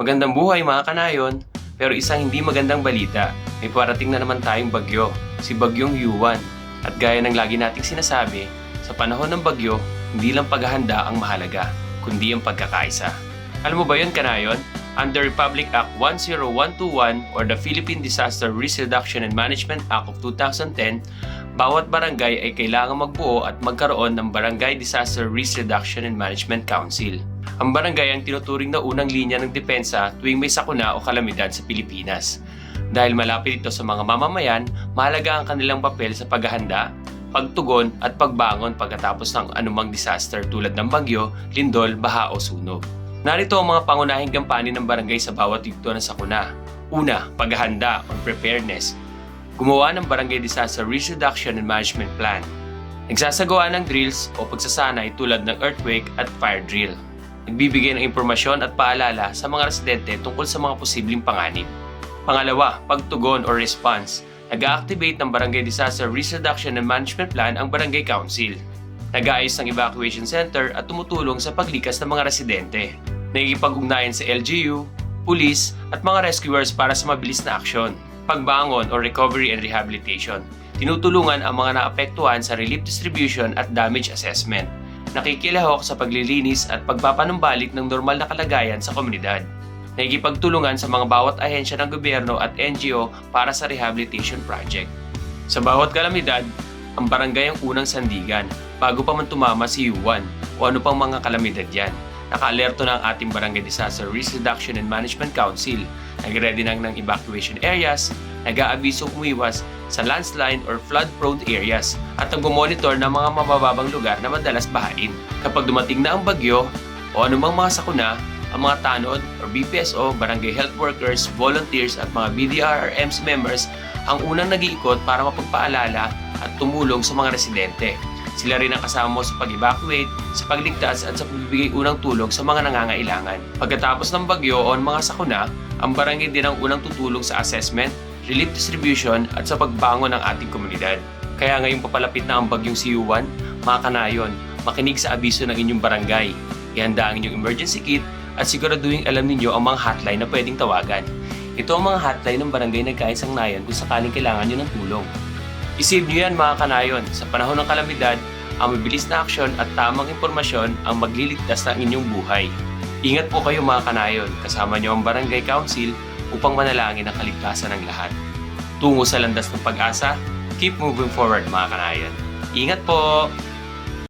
Magandang buhay mga kanayon, pero isang hindi magandang balita. May parating na naman tayong bagyo, si Bagyong Yuan. At gaya ng lagi nating sinasabi, sa panahon ng bagyo, hindi lang paghahanda ang mahalaga, kundi ang pagkakaisa. Alam mo ba yun kanayon? Under Republic Act 10121 or the Philippine Disaster Risk Reduction and Management Act of 2010, bawat barangay ay kailangan magbuo at magkaroon ng Barangay Disaster Risk Reduction and Management Council. Ang barangay ang tinuturing na unang linya ng depensa tuwing may sakuna o kalamidad sa Pilipinas. Dahil malapit ito sa mga mamamayan, mahalaga ang kanilang papel sa paghahanda, pagtugon at pagbangon pagkatapos ng anumang disaster tulad ng bagyo, lindol, baha o sunog. Narito ang mga pangunahing gampanin ng barangay sa bawat yugto ng sakuna. Una, paghahanda or preparedness. Gumawa ng Barangay Disaster Risk Reduction and Management Plan. Nagsasagawa ng drills o pagsasanay tulad ng earthquake at fire drill. Nagbibigay ng impormasyon at paalala sa mga residente tungkol sa mga posibleng panganib. Pangalawa, pagtugon or response. Nag-activate ng Barangay Disaster Risk Reduction and Management Plan ang Barangay Council. Nag-aayos ng evacuation center at tumutulong sa paglikas ng mga residente. Nakikipag-ugnayan sa LGU, pulis at mga rescuers para sa mabilis na aksyon. Pagbangon or recovery and rehabilitation. Tinutulungan ang mga naapektuhan sa relief distribution at damage assessment. Nakikilahok sa paglilinis at pagpapanumbalik ng normal na kalagayan sa komunidad. Nakikipagtulungan sa mga bawat ahensya ng gobyerno at NGO para sa rehabilitation project. Sa bawat kalamidad, ang barangay ang unang sandigan bago pa man tumama si Yuan o ano pang mga kalamidad yan. Naka-alerto na ang ating Barangay Disaster Risk Reduction and Management Council. Nag-ready na ng evacuation areas, nag-aabiso umiwas sa landslide or flood-prone areas at nag-monitor ng mga mabababang lugar na madalas bahain. Kapag dumating na ang bagyo o anumang mga sakuna, ang mga tanod or BPSO, barangay health workers, volunteers at mga BDRRMs members ang unang nag-iikot para mapagpaalala at tumulong sa mga residente. Sila rin ang kasama mo sa pag-evacuate, sa pagligtas at sa pagbibigay unang tulong sa mga nangangailangan. Pagkatapos ng bagyo o ng mga sakuna, ang barangay din ang unang tutulong sa assessment, relief distribution at sa pagbangon ng ating komunidad. Kaya ngayong papalapit na ang bagyong si Yuan, mga kanayon, makinig sa abiso ng inyong barangay. Ihanda ang inyong emergency kit at siguraduhin alam ninyo ang mga hotline na pwedeng tawagan. Ito ang mga hotline ng barangay nagkaisang nayon kung sakaling kailangan nyo ng tulong. Isave nyo yan mga kanayon. Sa panahon ng kalamidad, ang mabilis na aksyon at tamang impormasyon ang magliligtas ng inyong buhay. Ingat po kayo mga kanayon, kasama nyo ang Barangay Council upang manalangin ang kaligtasan ng lahat. Tungo sa landas ng pag-asa, keep moving forward mga kanayon. Ingat po!